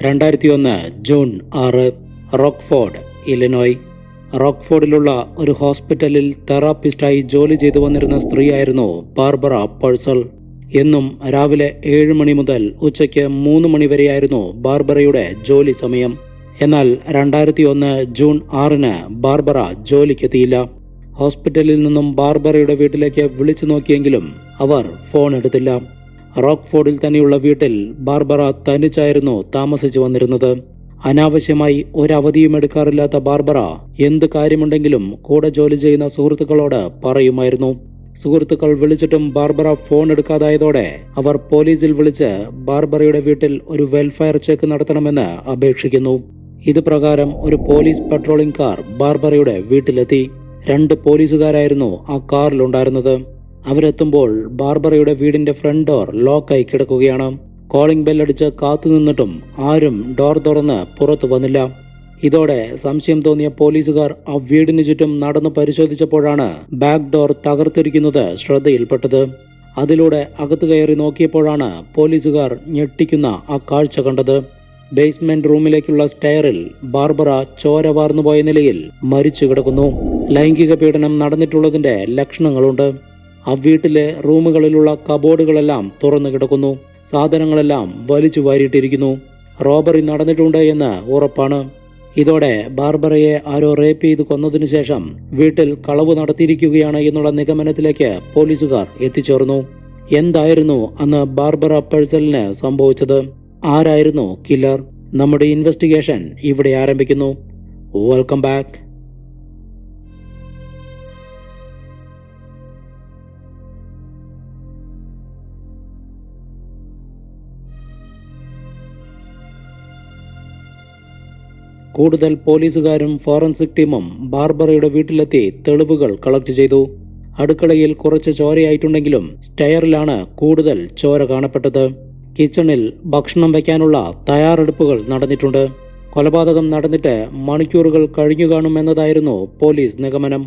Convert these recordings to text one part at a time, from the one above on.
രണ്ടായിരത്തി ഒന്ന് ജൂൺ ആറ് റോക്ക്ഫോർഡ് ഇലിനോയ് റോക്ക്ഫോർഡിലുള്ള ഒരു ഹോസ്പിറ്റലിൽ തെറാപ്പിസ്റ്റായി ജോലി ചെയ്തു വന്നിരുന്ന സ്ത്രീയായിരുന്നു ബാർബറ പേഴ്സൽ. എന്നും രാവിലെ ഏഴ് മണി മുതൽ ഉച്ചയ്ക്ക് മൂന്ന് മണി വരെയായിരുന്നു ബാർബറയുടെ ജോലി സമയം. എന്നാൽ രണ്ടായിരത്തി ഒന്ന് ജൂൺ ആറിന് ബാർബറ ജോലിക്കെത്തിയില്ല. ഹോസ്പിറ്റലിൽ നിന്നും ബാർബറയുടെ വീട്ടിലേക്ക് വിളിച്ചു നോക്കിയെങ്കിലും അവർ ഫോൺ എടുത്തില്ല. റോക്ക്ഫോർഡിൽ തന്നെയുള്ള വീട്ടിൽ ബാർബറ തനിച്ചായിരുന്നു താമസിച്ചു വന്നിരുന്നത്. അനാവശ്യമായി ഒരവധിയും എടുക്കാറില്ലാത്ത ബാർബറ എന്ത് കാര്യമുണ്ടെങ്കിലും കൂടെ ജോലി ചെയ്യുന്ന സുഹൃത്തുക്കളോട് പറയുമായിരുന്നു. സുഹൃത്തുക്കൾ വിളിച്ചിട്ടും ബാർബറ ഫോൺ എടുക്കാതായതോടെ അവർ പോലീസിൽ വിളിച്ച് ബാർബറയുടെ വീട്ടിൽ ഒരു വെൽഫെയർ ചെക്ക് നടത്തണമെന്ന് അപേക്ഷിക്കുന്നു. ഇത് പ്രകാരം ഒരു പോലീസ് പട്രോളിംഗ് കാർ ബാർബറയുടെ വീട്ടിലെത്തി. രണ്ട് പോലീസുകാരായിരുന്നു ആ കാറിലുണ്ടായിരുന്നത്. അവരെത്തുമ്പോൾ ബാർബറയുടെ വീടിന്റെ ഫ്രണ്ട് ഡോർ ലോക്കായി കിടക്കുകയാണ്. കോളിംഗ് ബെല്ലടിച്ച് കാത്തു നിന്നിട്ടും ആരും ഡോർ തുറന്ന് പുറത്തു വന്നില്ല. ഇതോടെ സംശയം തോന്നിയ പോലീസുകാർ ആ വീടിന് ചുറ്റും നടന്നു പരിശോധിച്ചപ്പോഴാണ് ബാക്ക് ഡോർ തകർത്തിരിക്കുന്നത് ശ്രദ്ധയിൽപ്പെട്ടത്. അതിലൂടെ അകത്തു കയറി നോക്കിയപ്പോഴാണ് പോലീസുകാർ ഞെട്ടിക്കുന്ന ആ കാഴ്ച കണ്ടത്. ബേസ്മെന്റ് റൂമിലേക്കുള്ള സ്റ്റെയറിൽ ബാർബറ ചോര വാർന്നുപോയ നിലയിൽ മരിച്ചു കിടക്കുന്നു ലൈംഗിക പീഡനം നടന്നിട്ടുള്ളതിന്റെ ലക്ഷണങ്ങളുണ്ട്. ആ വീട്ടിലെ റൂമുകളിലുള്ള കബോർഡുകളെല്ലാം തുറന്നു കിടക്കുന്നു. സാധനങ്ങളെല്ലാം വലിച്ചു വാരിയിട്ടിരിക്കുന്നു. റോബറി നടന്നിട്ടുണ്ട് എന്ന് ഉറപ്പാണ്. ഇതോടെ ബാർബറയെ ആരോ റേപ്പ് ചെയ്ത് കൊന്നതിനു ശേഷം വീട്ടിൽ കളവ് നടത്തിയിരിക്കുകയാണ് എന്നുള്ള നിഗമനത്തിലേക്ക് പോലീസുകാർ എത്തിച്ചേർന്നു. എന്തായിരുന്നു അന്ന് ബാർബറ പേഴ്സലിന് സംഭവിച്ചത്? ആരായിരുന്നു കില്ലർ? നമ്മുടെ ഇൻവെസ്റ്റിഗേഷൻ ഇവിടെ ആരംഭിക്കുന്നു. Welcome back. കൂടുതൽ പോലീസുകാരും ഫോറൻസിക് ടീമും ബാർബറയുടെ വീട്ടിലെത്തി തെളിവുകൾ കളക്ട് ചെയ്തു. അടുക്കളയിൽ കുറച്ച് ചോരയായിട്ടുണ്ടെങ്കിലും സ്റ്റയറിലാണ് കൂടുതൽ ചോര കാണപ്പെട്ടത്. കിച്ചണിൽ ഭക്ഷണം വയ്ക്കാനുള്ള തയ്യാറെടുപ്പുകൾ നടന്നിട്ടുണ്ട്. കൊലപാതകം നടന്നിട്ട് മണിക്കൂറുകൾ കഴിഞ്ഞു കാണുമെന്നതായിരുന്നു പോലീസ് നിഗമനം.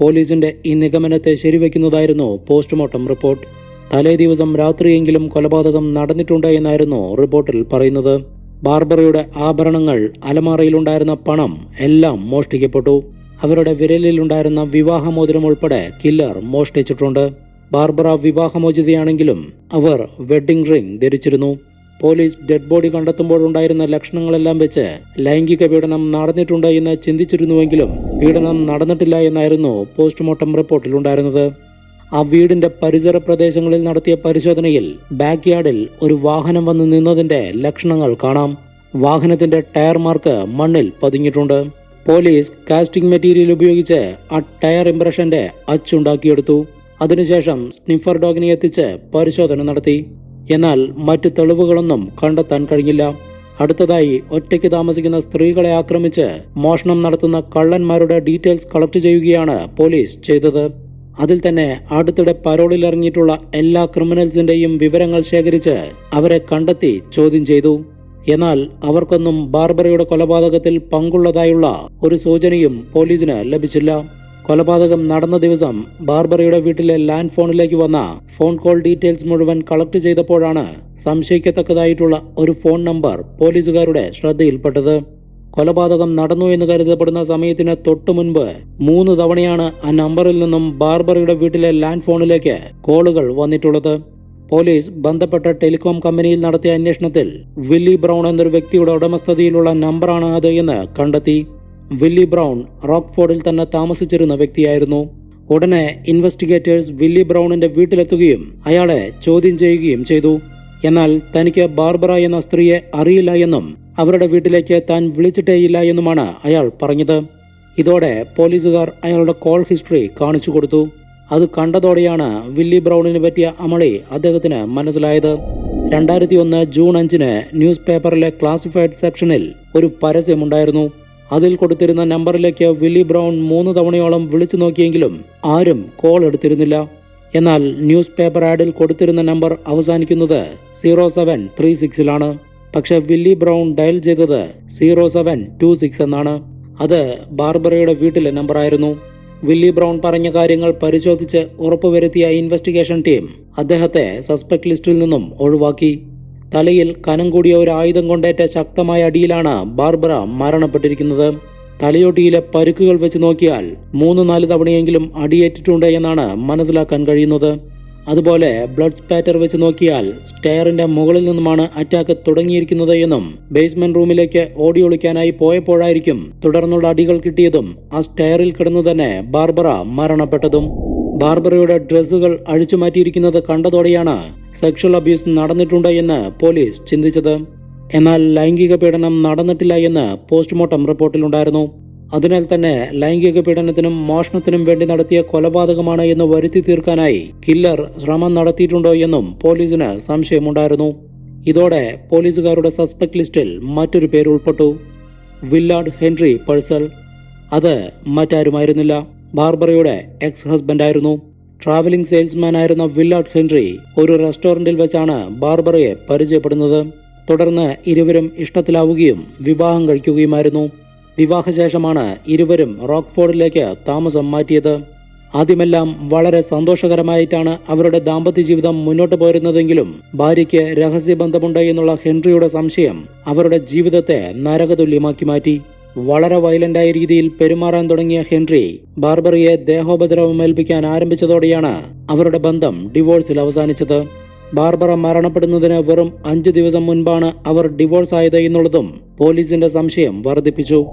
പോലീസിന്റെ ഈ നിഗമനത്തെ ശരിവെക്കുന്നതായിരുന്നു പോസ്റ്റ്മോർട്ടം റിപ്പോർട്ട്. തലേ ദിവസം രാത്രിയെങ്കിലും കൊലപാതകം നടന്നിട്ടുണ്ട് എന്നായിരുന്നു റിപ്പോർട്ടിൽ പറയുന്നത്. ബാർബറയുടെ ആഭരണങ്ങൾ അലമാറയിലുണ്ടായിരുന്ന പണം എല്ലാം മോഷ്ടിക്കപ്പെട്ടു. അവരുടെ വിരലിലുണ്ടായിരുന്ന വിവാഹമോതിരം ഉൾപ്പെടെ കില്ലർ മോഷ്ടിച്ചിട്ടുണ്ട്. ബാർബറ വിവാഹമോചിതയാണെങ്കിലും അവർ വെഡ്ഡിംഗ് റിംഗ് ധരിച്ചിരുന്നു. പോലീസ് ഡെഡ് ബോഡി കണ്ടെത്തുമ്പോഴുണ്ടായിരുന്ന ലക്ഷണങ്ങളെല്ലാം വെച്ച് ലൈംഗിക പീഡനം നടന്നിട്ടുണ്ട് എന്ന് ചിന്തിച്ചിരുന്നുവെങ്കിലും പീഡനം നടന്നിട്ടില്ല എന്നായിരുന്നു പോസ്റ്റ്മോർട്ടം റിപ്പോർട്ടിലുണ്ടായിരുന്നത്. ആ വീടിന്റെ പരിസര പ്രദേശങ്ങളിൽ നടത്തിയ പരിശോധനയിൽ ബാക്ക് യാർഡിൽ ഒരു വാഹനം വന്ന് നിന്നതിന്റെ ലക്ഷണങ്ങൾ കാണാം. വാഹനത്തിന്റെ ടയർ മാർക്ക് മണ്ണിൽ പതിഞ്ഞിട്ടുണ്ട്. പോലീസ് കാസ്റ്റിംഗ് മെറ്റീരിയൽ ഉപയോഗിച്ച് ആ ടയർ ഇംപ്രഷന്റെ അച്ചുണ്ടാക്കിയെടുത്തു അതിനുശേഷം സ്നിഫർ ഡോഗിനെ എത്തിച്ച് പരിശോധന നടത്തി. എന്നാൽ മറ്റു തെളിവുകളൊന്നും കണ്ടെത്താൻ കഴിഞ്ഞില്ല. അടുത്തതായി ഒറ്റയ്ക്ക് താമസിക്കുന്ന സ്ത്രീകളെ ആക്രമിച്ച് മോഷണം നടത്തുന്ന കള്ളന്മാരുടെ ഡീറ്റെയിൽസ് കളക്ട് ചെയ്യുകയാണ് പോലീസ് ചെയ്തത്. അതിൽ തന്നെ അടുത്തിടെ പരോളിൽ ഇറങ്ങിയിട്ടുള്ള എല്ലാ ക്രിമിനൽസിന്റെയും വിവരങ്ങൾ ശേഖരിച്ച് അവരെ കണ്ടെത്തി ചോദ്യം ചെയ്തു. എന്നാൽ അവർക്കൊന്നും ബാർബറയുടെ കൊലപാതകത്തിൽ പങ്കുള്ളതായുള്ള ഒരു സൂചനയും പോലീസിന് ലഭിച്ചില്ല. കൊലപാതകം നടന്ന ദിവസം ബാർബറയുടെ വീട്ടിലെ ലാൻഡ് ഫോണിലേക്ക് വന്ന ഫോൺ കോൾ ഡീറ്റെയിൽസ് മുഴുവൻ കളക്ട് ചെയ്തപ്പോഴാണ് സംശയിക്കത്തക്കതായിട്ടുള്ള ഒരു ഫോൺ നമ്പർ പോലീസുകാരുടെ ശ്രദ്ധയിൽപ്പെട്ടത്. കൊലപാതകം നടന്നു എന്ന് കരുതപ്പെടുന്ന സമയത്തിന് തൊട്ടു മുൻപ് മൂന്ന് തവണയാണ് ആ നമ്പറിൽ നിന്നും ബാർബറയുടെ വീട്ടിലെ ലാൻഡ് ഫോണിലേക്ക് കോളുകൾ വന്നിട്ടുള്ളത്. പോലീസ് ബന്ധപ്പെട്ട ടെലികോം കമ്പനിയിൽ നടത്തിയ അന്വേഷണത്തിൽ വില്ലി ബ്രൗൺ എന്നൊരു വ്യക്തിയുടെ ഉടമസ്ഥതയിലുള്ള നമ്പറാണ് അത് എന്ന് കണ്ടെത്തി. വില്ലി ബ്രൗൺ റോക്ക്ഫോർഡിൽ തന്നെ താമസിച്ചിരുന്ന വ്യക്തിയായിരുന്നു. ഉടനെ ഇൻവെസ്റ്റിഗേറ്റേഴ്സ് വില്ലി ബ്രൗണിന്റെ വീട്ടിലെത്തുകയും അയാളെ ചോദ്യം ചെയ്യുകയും ചെയ്തു. എന്നാൽ തനിക്ക് ബാർബറ എന്ന സ്ത്രീയെ അറിയില്ല എന്നും അവരുടെ വീട്ടിലേക്ക് താൻ വിളിച്ചിട്ടേയില്ല എന്നുമാണ് അയാൾ പറഞ്ഞത്. ഇതോടെ പോലീസുകാർ അയാളുടെ കോൾ ഹിസ്റ്ററി കാണിച്ചു കൊടുത്തു. അത് കണ്ടതോടെയാണ് വില്ലി ബ്രൗണിന് പറ്റിയ അമളി അദ്ദേഹത്തിന് മനസ്സിലായത്. രണ്ടായിരത്തി ഒന്ന് ജൂൺ അഞ്ചിന് ന്യൂസ് പേപ്പറിലെ ക്ലാസിഫൈഡ് സെക്ഷനിൽ ഒരു പരസ്യമുണ്ടായിരുന്നു. അതിൽ കൊടുത്തിരുന്ന നമ്പറിലേക്ക് വില്ലി ബ്രൗൺ മൂന്ന് തവണയോളം വിളിച്ചു നോക്കിയെങ്കിലും ആരും കോൾ എടുത്തിരുന്നില്ല. എന്നാൽ ന്യൂസ് പേപ്പർ ആഡിൽ കൊടുത്തിരുന്ന നമ്പർ അവസാനിക്കുന്നത് സീറോ സെവൻ ത്രീ സിക്സിലാണ്. പക്ഷെ വില്ലി ബ്രൗൺ ഡയൽ ചെയ്തത് സീറോ സെവൻ ടു സിക്സ് എന്നാണ്. അത് ബാർബറയുടെ വീട്ടിലെ നമ്പറായിരുന്നു വില്ലി ബ്രൗൺ പറഞ്ഞ കാര്യങ്ങൾ പരിശോധിച്ച് ഉറപ്പുവരുത്തിയ ഇൻവെസ്റ്റിഗേഷൻ ടീം അദ്ദേഹത്തെ സസ്പെക്ട് ലിസ്റ്റിൽ നിന്നും ഒഴിവാക്കി. തലയിൽ കനം കൂടിയ ഒരു ആയുധം കൊണ്ടേറ്റ ശക്തമായ അടിയിലാണ് ബാർബറ മരണപ്പെട്ടിരിക്കുന്നത്. തലയോട്ടിയിലെ പരുക്കുകൾ വെച്ച് നോക്കിയാൽ മൂന്ന് നാല് തവണയെങ്കിലും അടിയേറ്റിട്ടുണ്ട് എന്നാണ് മനസ്സിലാക്കാൻ കഴിയുന്നത്. അതുപോലെ ബ്ലഡ് സ്പാറ്റർ വെച്ച് നോക്കിയാൽ സ്റ്റെയറിന്റെ മുകളിൽ നിന്നുമാണ് അറ്റാക്ക് തുടങ്ങിയിരിക്കുന്നത് എന്നും ബേസ്മെന്റ് റൂമിലേക്ക് ഓടി ഒളിക്കാനായി പോയപ്പോഴായിരിക്കും തുടർന്നുള്ള അടികൾ കിട്ടിയതും ആ സ്റ്റെയറിൽ കിടന്നു തന്നെ ബാർബറ മരണപ്പെട്ടതും. ബാർബറയുടെ ഡ്രസ്സുകൾ അഴിച്ചുമാറ്റിയിരിക്കുന്നത് കണ്ടതോടെയാണ് സെക്ഷൽ അബ്യൂസ് നടന്നിട്ടുണ്ട് എന്ന് പോലീസ് ചിന്തിച്ചത്. എന്നാൽ ലൈംഗിക പീഡനം നടന്നിട്ടില്ല എന്ന് പോസ്റ്റ്മോർട്ടം റിപ്പോർട്ടിലുണ്ടായിരുന്നു അതിനാൽ തന്നെ ലൈംഗിക പീഡനത്തിനും മോഷണത്തിനും വേണ്ടി നടത്തിയ കൊലപാതകമാണ് എന്ന് വരുത്തി തീർക്കാനായി കില്ലർ ശ്രമം നടത്തിയിട്ടുണ്ടോ എന്നും പോലീസിന് സംശയമുണ്ടായിരുന്നു. ഇതോടെ പോലീസുകാരുടെ സസ്പെക്ട് ലിസ്റ്റിൽ മറ്റൊരു പേര് ഉൾപ്പെട്ടു. Willard Henry Pursel. അത് മറ്റാരുമായിരുന്നില്ല. ബാർബറയുടെ എക്സ് ഹസ്ബൻഡായിരുന്നു ട്രാവലിംഗ് സെയിൽസ്മാൻ ആയിരുന്ന വില്ലാർഡ് ഹെൻറി ഒരു റെസ്റ്റോറന്റിൽ വെച്ചാണ് ബാർബറയെ പരിചയപ്പെടുന്നത്. തുടർന്ന് ഇരുവരും ഇഷ്ടത്തിലാവുകയും വിവാഹം കഴിക്കുകയുമായിരുന്നു. വിവാഹശേഷമാണ് ഇരുവരും റോക്ക്ഫോർഡിലേക്ക് താമസം മാറ്റിയത്. ആദ്യമെല്ലാം വളരെ സന്തോഷകരമായിട്ടാണ് അവരുടെ ദാമ്പത്യ ജീവിതം മുന്നോട്ട് പോരുന്നതെങ്കിലും ഭാര്യയ്ക്ക് രഹസ്യബന്ധമുണ്ട് എന്നുള്ള ഹെൻറിയുടെ സംശയം അവരുടെ ജീവിതത്തെ നരകതുല്യമാക്കി മാറ്റി. വളരെ വയലന്റായ രീതിയിൽ പെരുമാറാൻ തുടങ്ങിയ ഹെൻറി ബാർബറിയെ ദേഹോപദ്രവം ഏൽപ്പിക്കാൻ ആരംഭിച്ചതോടെയാണ് അവരുടെ ബന്ധം ഡിവോഴ്സിൽ അവസാനിച്ചത്. ബാർബറ മരണപ്പെടുന്നതിന് വെറും അഞ്ചു ദിവസം മുൻപാണ് അവർ ഡിവോഴ്സ് ആയത് എന്നുള്ളതും പോലീസിന്റെ സംശയം വർദ്ധിപ്പിച്ചു.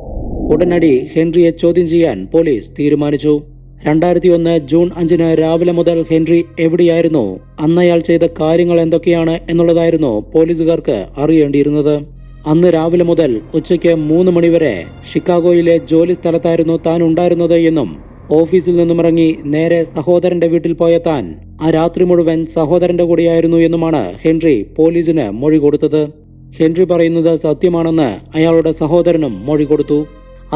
ഉടനടി ഹെൻറിയെ ചോദ്യം ചെയ്യാൻ പോലീസ് തീരുമാനിച്ചു. രണ്ടായിരത്തി ഒന്ന് ജൂൺ അഞ്ചിന് രാവിലെ മുതൽ ഹെൻറി എവിടെയായിരുന്നു? അന്നയാൾ ചെയ്ത കാര്യങ്ങൾ എന്തൊക്കെയാണ് എന്നുള്ളതായിരുന്നു പോലീസുകാർക്ക് അറിയേണ്ടിയിരുന്നത്. അന്ന് രാവിലെ മുതൽ ഉച്ചയ്ക്ക് മൂന്ന് മണിവരെ ഷിക്കാഗോയിലെ ജോലി സ്ഥലത്തായിരുന്നു താൻ ഉണ്ടായിരുന്നത് എന്നും ഓഫീസിൽ നിന്നും ഇറങ്ങി നേരെ സഹോദരന്റെ വീട്ടിൽ പോയ താൻ ആ രാത്രി മുഴുവൻ സഹോദരന്റെ കൂടെയായിരുന്നു എന്നുമാണ് ഹെൻറി പോലീസിന് മൊഴി കൊടുത്തത്. ഹെൻറി പറയുന്നത് സത്യമാണെന്ന് അയാളുടെ സഹോദരനും മൊഴി കൊടുത്തു.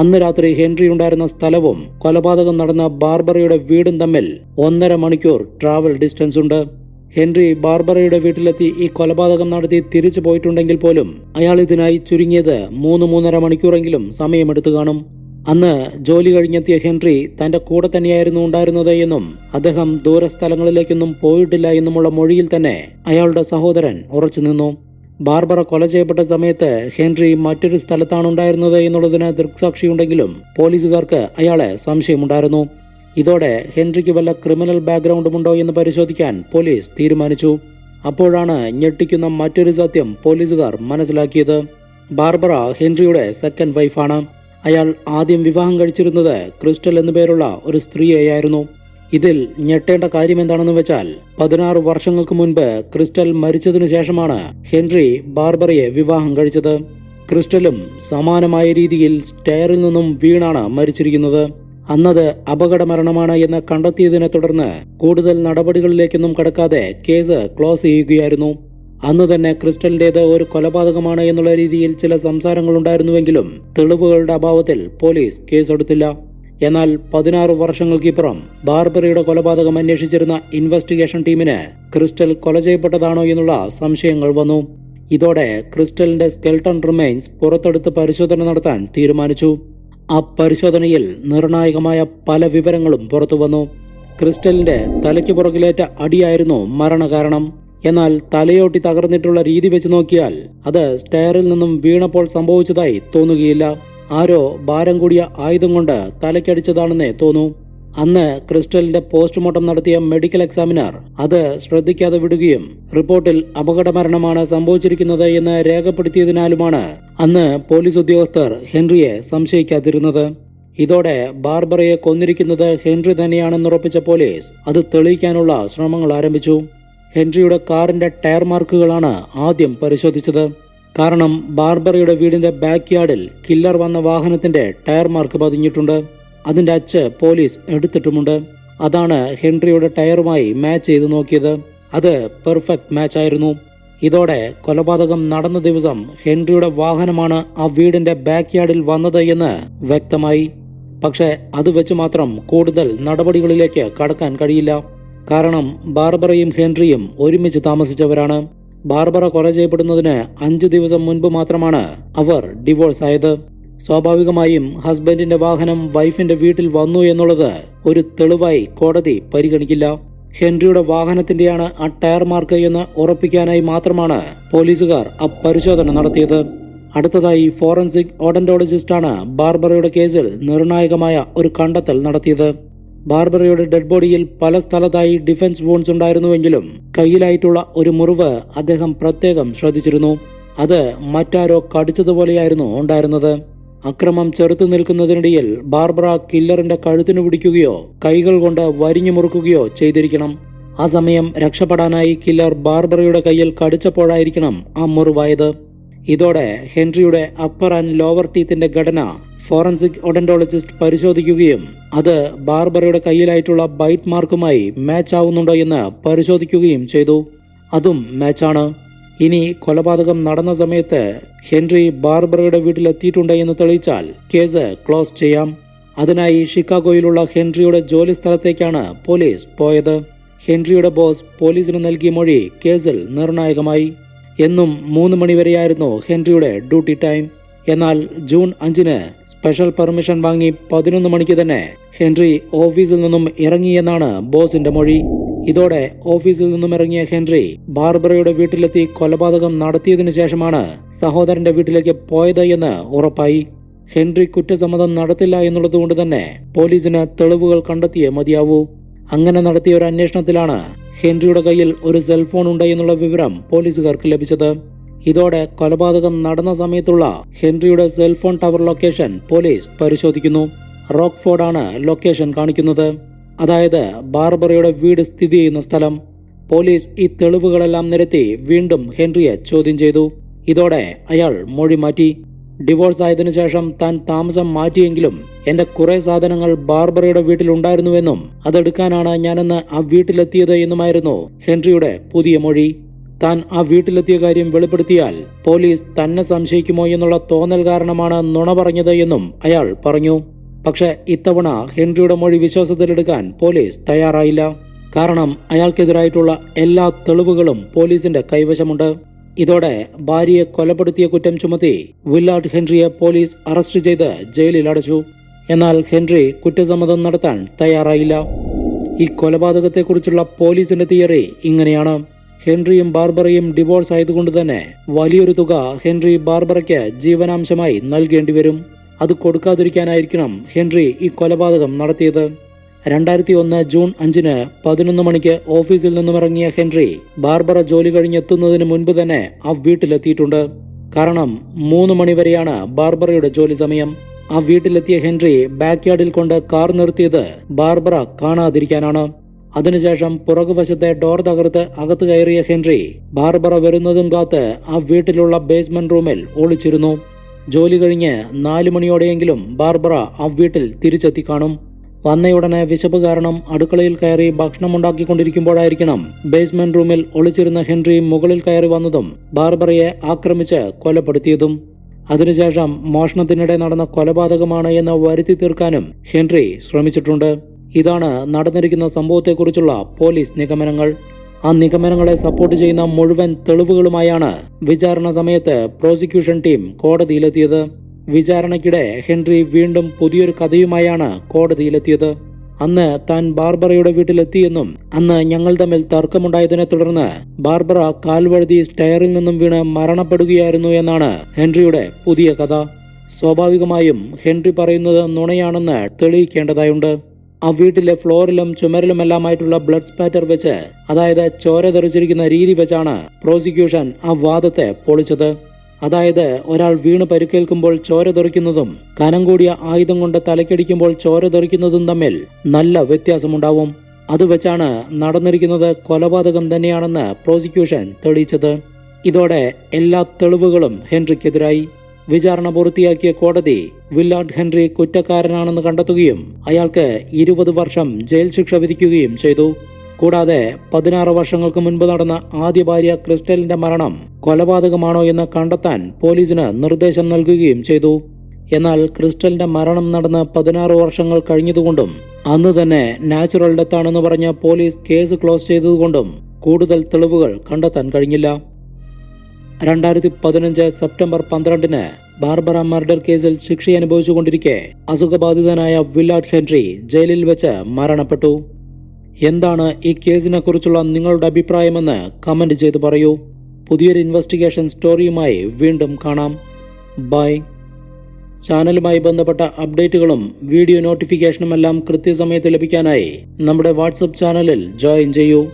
അന്ന് രാത്രി ഹെൻറി ഉണ്ടായിരുന്ന സ്ഥലവും കൊലപാതകം നടന്ന ബാർബറയുടെ വീടും തമ്മിൽ ഒന്നര മണിക്കൂർ ട്രാവൽ ഡിസ്റ്റൻസ് ഉണ്ട്. ഹെൻറി ബാർബറയുടെ വീട്ടിലെത്തി ഈ കൊലപാതകം നടത്തി തിരിച്ചു പോയിട്ടുണ്ടെങ്കിൽ പോലും അയാൾ ഇതിനായി ചുരുങ്ങിയത് മൂന്ന് മൂന്നര മണിക്കൂറെങ്കിലും സമയമെടുത്തു കാണും. അന്ന് ജോലി കഴിഞ്ഞെത്തിയ ഹെൻറി തന്റെ കൂടെ തന്നെയായിരുന്നു ഉണ്ടായിരുന്നത് എന്നും അദ്ദേഹം ദൂരസ്ഥലങ്ങളിലേക്കൊന്നും പോയിട്ടില്ല എന്നുമുള്ള മൊഴിയിൽ തന്നെ അയാളുടെ സഹോദരൻ ഉറച്ചുനിന്നു ബാർബറ കൊല ചെയ്യപ്പെട്ട സമയത്ത് ഹെൻറി മറ്റൊരു സ്ഥലത്താണ് ഉണ്ടായിരുന്നത് എന്നുള്ളതിന് ദൃക്സാക്ഷിയുണ്ടെങ്കിലും പോലീസുകാർക്ക് അയാളെ സംശയമുണ്ടായിരുന്നു. ഇതോടെ ഹെൻറിക്ക് വല്ല ക്രിമിനൽ ബാക്ക്ഗ്രൗണ്ടുമുണ്ടോ എന്ന് പരിശോധിക്കാൻ പോലീസ് തീരുമാനിച്ചു. അപ്പോഴാണ് ഞെട്ടിക്കുന്ന മറ്റൊരു സത്യം പോലീസുകാർ മനസ്സിലാക്കിയത്. ബാർബറ ഹെൻറിയുടെ സെക്കൻഡ് വൈഫാണ് അയാൾ ആദ്യം വിവാഹം കഴിച്ചിരുന്നത് ക്രിസ്റ്റൽ എന്നു പേരുള്ള ഒരു സ്ത്രീയെയായിരുന്നു. ഇതിൽ ഞെട്ടേണ്ട കാര്യം എന്താണെന്ന് വെച്ചാൽ പതിനാറ് വർഷങ്ങൾക്ക് മുൻപ് ക്രിസ്റ്റൽ മരിച്ചതിനു ശേഷമാണ് ഹെൻറി ബാർബറയെ വിവാഹം കഴിച്ചത്. ക്രിസ്റ്റലും സമാനമായ രീതിയിൽ സ്റ്റെയറിൽ നിന്നും വീണാണ് മരിച്ചിരിക്കുന്നത്. അന്നത് അപകട മരണമാണ് എന്ന് കണ്ടെത്തിയതിനെ തുടർന്ന് കൂടുതൽ നടപടികളിലേക്കൊന്നും കടക്കാതെ കേസ് ക്ലോസ് ചെയ്യുകയായിരുന്നു. അന്ന് തന്നെ ക്രിസ്റ്റലിന്റേത് ഒരു കൊലപാതകമാണ് എന്നുള്ള രീതിയിൽ ചില സംസാരങ്ങൾ ഉണ്ടായിരുന്നുവെങ്കിലും തെളിവുകളുടെ അഭാവത്തിൽ പോലീസ് കേസെടുത്തില്ല. എന്നാൽ പതിനാറ് വർഷങ്ങൾക്കിപ്പുറം ബാർബറിയുടെ കൊലപാതകം അന്വേഷിച്ചിരുന്ന ഇൻവെസ്റ്റിഗേഷൻ ടീമിന് ക്രിസ്റ്റൽ കൊല ചെയ്യപ്പെട്ടതാണോ എന്നുള്ള സംശയങ്ങൾ വന്നു. ഇതോടെ ക്രിസ്റ്റലിന്റെ സ്കെൽട്ടൺ റിമൈൻസ് പുറത്തെടുത്ത് പരിശോധന നടത്താൻ തീരുമാനിച്ചു. ആ പരിശോധനയിൽ നിർണായകമായ പല വിവരങ്ങളും പുറത്തുവന്നു. ക്രിസ്റ്റലിന്റെ തലയ്ക്ക് പുറകിലേറ്റ അടിയായിരുന്നു മരണകാരണം. എന്നാൽ തലയോട്ടി തകർന്നിട്ടുള്ള രീതി വെച്ച് നോക്കിയാൽ അത് സ്റ്റെയറിൽ നിന്നും വീണപ്പോൾ സംഭവിച്ചതായി തോന്നുകയില്ല. ആരോ ഭാരം കൂടിയ ആയുധം കൊണ്ട് തലയ്ക്കടിച്ചതാണെന്നേ തോന്നൂ. അന്ന് ക്രിസ്റ്റലിന്റെ പോസ്റ്റ്മോർട്ടം നടത്തിയ മെഡിക്കൽ എക്സാമിനർ അത് ശ്രദ്ധിക്കാതെ വിടുകയും റിപ്പോർട്ടിൽ അപകടമരണമാണ് സംഭവിച്ചിരിക്കുന്നത് എന്ന് രേഖപ്പെടുത്തിയതിനാലുമാണ് അന്ന് പോലീസ് ഉദ്യോഗസ്ഥർ ഹെൻറിയെ സംശയിക്കാതിരുന്നത്. ഇതോടെ ബാർബറയെ കൊന്നിരിക്കുന്നത് ഹെൻറി തന്നെയാണെന്നുറപ്പിച്ച പോലീസ് അത് തെളിയിക്കാനുള്ള ശ്രമങ്ങൾ ആരംഭിച്ചു. ഹെൻറിയുടെ കാറിന്റെ ടയർ മാർക്കുകളാണ് ആദ്യം പരിശോധിച്ചത്. കാരണം ബാർബറയുടെ വീടിന്റെ ബാക്ക് യാർഡിൽ കില്ലർ വന്ന വാഹനത്തിന്റെ ടയർ മാർക്ക് പതിഞ്ഞിട്ടുണ്ട്. അതിന്റെ അച്ച് പോലീസ് എടുത്തിട്ടുമുണ്ട്. അതാണ് ഹെൻറിയുടെ ടയറുമായി മാച്ച് ചെയ്ത് നോക്കിയത്. അത് പെർഫെക്റ്റ് മാച്ച് ആയിരുന്നു. ഇതോടെ കൊലപാതകം നടന്ന ദിവസം ഹെൻറിയുടെ വാഹനമാണ് ആ വീടിന്റെ ബാക്ക് യാർഡിൽ വന്നത് എന്ന് വ്യക്തമായി. പക്ഷേ അത് വെച്ച് മാത്രം കൂടുതൽ നടപടികളിലേക്ക് കടക്കാൻ കഴിയില്ല. കാരണം ബാർബറയും ഹെൻറിയും ഒരുമിച്ച് താമസിച്ചവരാണ്. ബാർബറ കൊല ചെയ്യപ്പെടുന്നതിന് അഞ്ചു ദിവസം മുൻപ് മാത്രമാണ് അവർ ഡിവോഴ്സ് ആയത്. സ്വാഭാവികമായും ഹസ്ബൻഡിന്റെ വാഹനം വൈഫിന്റെ വീട്ടിൽ വന്നു എന്നുള്ളത് ഒരു തെളിവായി കോടതി പരിഗണിക്കില്ല. ഹെൻറിയുടെ വാഹനത്തിന്റെയാണ് ആ ടയർ മാർക്ക് എന്ന് ഉറപ്പിക്കാനായി മാത്രമാണ് പോലീസുകാർ ആ പരിശോധന നടത്തിയത്. അടുത്തതായി ഫോറൻസിക് ഓഡന്റോളജിസ്റ്റാണ് ബാർബറയുടെ കേസിൽ നിർണായകമായ ഒരു കണ്ടെത്തൽ നടത്തിയത്. ബാർബറയുടെ ഡെഡ് ബോഡിയിൽ പല സ്ഥലത്തായി ഡിഫൻസ് വോൺസ് ഉണ്ടായിരുന്നുവെങ്കിലും കയ്യിലായിട്ടുള്ള ഒരു മുറിവ് അദ്ദേഹം പ്രത്യേകം ശ്രദ്ധിച്ചിരുന്നു. അത് മറ്റാരോ കടിച്ചതുപോലെയായിരുന്നു ഉണ്ടായിരുന്നത്. അക്രമം ചെറുത്തു നിൽക്കുന്നതിനിടയിൽ ബാർബറ കില്ലറിന്റെ കഴുത്തിനു പിടിക്കുകയോ കൈകൾ കൊണ്ട് വരിഞ്ഞു മുറുക്കുകയോ ചെയ്തിരിക്കണം. ആ സമയം രക്ഷപ്പെടാനായി കില്ലർ ബാർബറയുടെ കയ്യിൽ കടിച്ചപ്പോഴായിരിക്കണം ആ മുറിവായത്. ഇതോടെ ഹെൻറിയുടെ അപ്പർ ആൻഡ് ലോവർ ടീത്തിന്റെ ഘടന ഫോറൻസിക് ഒഡന്റോളജിസ്റ്റ് പരിശോധിക്കുകയും അത് ബാർബറയുടെ കയ്യിലായിട്ടുള്ള ബൈറ്റ് മാർക്കുമായി മാച്ച് ആവുന്നുണ്ടോ എന്ന് പരിശോധിക്കുകയും ചെയ്തു. അതും മാച്ചാണ് ഇനി കൊലപാതകം നടന്ന സമയത്ത് ഹെൻറി ബാർബറയുടെ വീട്ടിലെത്തിയിട്ടുണ്ട് എന്ന് തെളിയിച്ചാൽ കേസ് ക്ലോസ് ചെയ്യാം. അതിനായി ഷിക്കാഗോയിലുള്ള ഹെൻറിയുടെ ജോലി സ്ഥലത്തേക്കാണ് പോലീസ് പോയത്. ഹെൻറിയുടെ ബോസ് പോലീസിന് നൽകിയ മൊഴി കേസിൽ നിർണായകമായി. എന്നും മൂന്ന് മണിവരെയായിരുന്നു ഹെൻറിയുടെ ഡ്യൂട്ടി ടൈം. എന്നാൽ ജൂൺ അഞ്ചിന് സ്പെഷ്യൽ പെർമിഷൻ വാങ്ങി പതിനൊന്ന് മണിക്ക് തന്നെ ഹെൻറി ഓഫീസിൽ നിന്നും ഇറങ്ങിയെന്നാണ് ബോസിന്റെ മൊഴി. ഇതോടെ ഓഫീസിൽ നിന്നും ഇറങ്ങിയ ഹെൻറി ബാർബറയുടെ വീട്ടിലെത്തി കൊലപാതകം നടത്തിയതിനു ശേഷമാണ് സഹോദരന്റെ വീട്ടിലേക്ക് പോയത് എന്ന് ഉറപ്പായി. ഹെൻറി കുറ്റസമ്മതം നടത്തില്ല എന്നുള്ളതുകൊണ്ട് തന്നെ പോലീസിന് തെളിവുകൾ കണ്ടെത്തിയേ മതിയാവൂ. അങ്ങനെ നടത്തിയ ഒരു അന്വേഷണത്തിലാണ് ഹെൻറിയുടെ കയ്യിൽ ഒരു സെൽഫോൺ ഉണ്ട് എന്നുള്ള വിവരം പോലീസുകാർക്ക് ലഭിച്ചത്. ഇതോടെ കൊലപാതകം നടന്ന സമയത്തുള്ള ഹെൻറിയുടെ സെൽഫോൺ ടവർ ലൊക്കേഷൻ പോലീസ് പരിശോധിക്കുന്നു. റോക്ക്ഫോർഡാണ് ലൊക്കേഷൻ കാണിക്കുന്നത്. അതായത് ബാർബറയുടെ വീട് സ്ഥിതി ചെയ്യുന്ന സ്ഥലം. പോലീസ് ഈ തെളിവുകളെല്ലാം നിരത്തി വീണ്ടും ഹെൻറിയെ ചോദ്യം ചെയ്തു. ഇതോടെ അയാൾ മൊഴി മാറ്റി. ഡിവോഴ്സ് ആയതിനു ശേഷം താൻ താമസം മാറ്റിയെങ്കിലും എന്റെ കുറെ സാധനങ്ങൾ ബാർബറയുടെ വീട്ടിലുണ്ടായിരുന്നുവെന്നും അതെടുക്കാനാണ് ഞാനെന്ന് ആ വീട്ടിലെത്തിയത് എന്നുമായിരുന്നു ഹെൻറിയുടെ പുതിയ മൊഴി. താൻ ആ വീട്ടിലെത്തിയ കാര്യം വെളിപ്പെടുത്തിയാൽ പോലീസ് തന്നെ സംശയിക്കുമോ എന്നുള്ള തോന്നൽ കാരണമാണ് നുണ പറഞ്ഞത് എന്നും അയാൾ പറഞ്ഞു. പക്ഷെ ഇത്തവണ ഹെൻറിയുടെ മൊഴി വിശ്വാസത്തിലെടുക്കാൻ പോലീസ് തയ്യാറായില്ല. കാരണം അയാൾക്കെതിരായിട്ടുള്ള എല്ലാ തെളിവുകളും പോലീസിന്റെ കൈവശമുണ്ട്. ഇതോടെ ഭാര്യയെ കൊലപ്പെടുത്തിയ കുറ്റം ചുമത്തി വില്ലാർഡ് ഹെൻറിയെ പോലീസ് അറസ്റ്റ് ചെയ്ത് ജയിലിൽ അടച്ചു എന്നാൽ ഹെൻറി കുറ്റസമ്മതം നടത്താൻ തയ്യാറായില്ല. ഈ കൊലപാതകത്തെക്കുറിച്ചുള്ള പോലീസിന്റെ തിയറി ഇങ്ങനെയാണ്. ഹെൻറിയും ബാർബറയും ഡിവോഴ്സ് ആയതുകൊണ്ട് തന്നെ വലിയൊരു തുക ഹെൻറി ബാർബറയ്ക്ക് ജീവനാംശമായി നൽകേണ്ടി വരും അത് കൊടുക്കാതിരിക്കാനായിരിക്കണം ഹെൻറി ഈ കൊലപാതകം നടത്തിയത്. രണ്ടായിരത്തി ഒന്ന് ജൂൺ അഞ്ചിന് പതിനൊന്ന് മണിക്ക് ഓഫീസിൽ നിന്നും ഇറങ്ങിയ ഹെൻറി ബാർബറ ജോലി കഴിഞ്ഞെത്തുന്നതിന് മുൻപ് തന്നെ ആ വീട്ടിലെത്തിയിട്ടുണ്ട്. കാരണം മൂന്ന് മണിവരെയാണ് ബാർബറയുടെ ജോലി സമയം. ആ വീട്ടിലെത്തിയ ഹെൻറി ബാക്ക്യാർഡിൽ കൊണ്ട് കാർ നിർത്തിയത് ബാർബറ കാണാതിരിക്കാനാണ്. അതിനുശേഷം പുറകുവശത്തെ ഡോർ തകർത്ത് അകത്ത് കയറിയ ഹെൻറി ബാർബറ വരുന്നതും കാത്ത് ആ വീട്ടിലുള്ള ബേസ്മെന്റ് റൂമിൽ ഒളിച്ചിരുന്നു. ജോലി കഴിഞ്ഞ് നാലു മണിയോടെയെങ്കിലും ബാർബറ ആ വീട്ടിൽ തിരിച്ചെത്തി കാണും. വന്നയുടനെ വിശപ്പ് കാരണം അടുക്കളയിൽ കയറി ഭക്ഷണമുണ്ടാക്കിക്കൊണ്ടിരിക്കുമ്പോഴായിരിക്കണം. ബേസ്മെന്റ് റൂമിൽ ഒളിച്ചിരുന്ന ഹെൻറി മുകളിൽ കയറി വന്നതും ബാർബറയെ ആക്രമിച്ച് കൊലപ്പെടുത്തിയതും. അതിനുശേഷം മോഷണത്തിനിടെ നടന്ന കൊലപാതകമാണ് എന്ന് വരുത്തി തീർക്കാനും ഹെൻറി ശ്രമിച്ചിട്ടുണ്ട്. ഇതാണ് നടന്നിരിക്കുന്ന സംഭവത്തെക്കുറിച്ചുള്ള പോലീസ് നിഗമനങ്ങൾ. ആ നിഗമനങ്ങളെ സപ്പോർട്ട് ചെയ്യുന്ന മുഴുവൻ തെളിവുകളുമായാണ് വിചാരണ സമയത്ത് പ്രോസിക്യൂഷൻ ടീം കോടതിയിലെത്തിയത്. വിചാരണയ്ക്കിടെ ഹെൻറി വീണ്ടും പുതിയൊരു കഥയുമായാണ് കോടതിയിലെത്തിയത്. അന്ന് താൻ ബാർബറയുടെ വീട്ടിലെത്തിയെന്നും അന്ന് ഞങ്ങൾ തമ്മിൽ തർക്കമുണ്ടായതിനെ തുടർന്ന് ബാർബറ കാൽവഴുതി സ്റ്റയറിൽ നിന്നും വീണ് മരണപ്പെടുകയായിരുന്നു എന്നാണ് ഹെൻറിയുടെ പുതിയ കഥ. സ്വാഭാവികമായും ഹെൻറി പറയുന്നത് നുണയാണെന്ന് തെളിയിക്കേണ്ടതായുണ്ട്. ആ വീട്ടിലെ ഫ്ലോറിലും ചുമരിലുമെല്ലാമായിട്ടുള്ള ബ്ലഡ് സ്പാറ്റർ വെച്ച് അതായത് ചോര തെറിച്ചിരിക്കുന്ന രീതി വെച്ചാണ് പ്രോസിക്യൂഷൻ ആ വാദത്തെ പൊളിച്ചത്. അതായത് ഒരാൾ വീണ് പരിക്കേൽക്കുമ്പോൾ ചോര തെറിക്കുന്നതും കനം കൂടിയ ആയുധം കൊണ്ട് തലക്കടിക്കുമ്പോൾ ചോര തെറിക്കുന്നതും തമ്മിൽ നല്ല വ്യത്യാസമുണ്ടാവും. അത് വെച്ചാണ് നടന്നിരിക്കുന്നത് കൊലപാതകം തന്നെയാണെന്ന് പ്രോസിക്യൂഷൻ തെളിയിച്ചത്. ഇതോടെ എല്ലാ തെളിവുകളും ഹെൻറിക്കെതിരായി. വിചാരണ പൂർത്തിയാക്കിയ കോടതി വില്ലാർഡ് ഹെൻറി കുറ്റക്കാരനാണെന്ന് കണ്ടെത്തുകയും അയാൾക്ക് ഇരുപത് വർഷം ജയിൽ ശിക്ഷ വിധിക്കുകയും ചെയ്തു. കൂടാതെ പതിനാറ് വർഷങ്ങൾക്ക് മുൻപ് നടന്ന ആദ്യ ഭാര്യ ക്രിസ്റ്റലിന്റെ മരണം കൊലപാതകമാണോ എന്ന് കണ്ടെത്താൻ പോലീസിന് നിർദ്ദേശം നൽകുകയും ചെയ്തു. എന്നാൽ ക്രിസ്റ്റലിന്റെ മരണം നടന്ന് പതിനാറ് വർഷങ്ങൾ കഴിഞ്ഞതുകൊണ്ടും അന്ന് തന്നെ നാച്ചുറൽ ഡെത്ത് ആണെന്ന് പറഞ്ഞ് പോലീസ് കേസ് ക്ലോസ് ചെയ്തതുകൊണ്ടും കൂടുതൽ തെളിവുകൾ കണ്ടെത്താൻ കഴിഞ്ഞില്ല. രണ്ടായിരത്തി പതിനഞ്ച് സെപ്റ്റംബർ പന്ത്രണ്ടിന് ബാർബറ മർഡർ കേസിൽ ശിക്ഷ അനുഭവിച്ചുകൊണ്ടിരിക്കെ അസുഖബാധിതനായ വില്ലാഡ് ഹെൻറി ജയിലിൽ വെച്ച് മരണപ്പെട്ടു. എന്താണ് ഈ കേസിനെ കുറിച്ചുള്ള നിങ്ങളുടെ അഭിപ്രായമെന്ന് കമന്റ് ചെയ്ത് പറയൂ. പുതിയൊരു ഇൻവെസ്റ്റിഗേഷൻ സ്റ്റോറിയുമായി വീണ്ടും കാണാം. ബൈ. ചാനലുമായി ബന്ധപ്പെട്ട അപ്ഡേറ്റുകളും വീഡിയോ നോട്ടിഫിക്കേഷനും എല്ലാം കൃത്യസമയത്ത് ലഭിക്കാനായി നമ്മുടെ വാട്സപ്പ് ചാനലിൽ ജോയിൻ ചെയ്യൂ.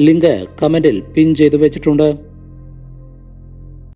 ലിങ്ക് കമന്റിൽ പിൻ ചെയ്തു വെച്ചിട്ടുണ്ട്.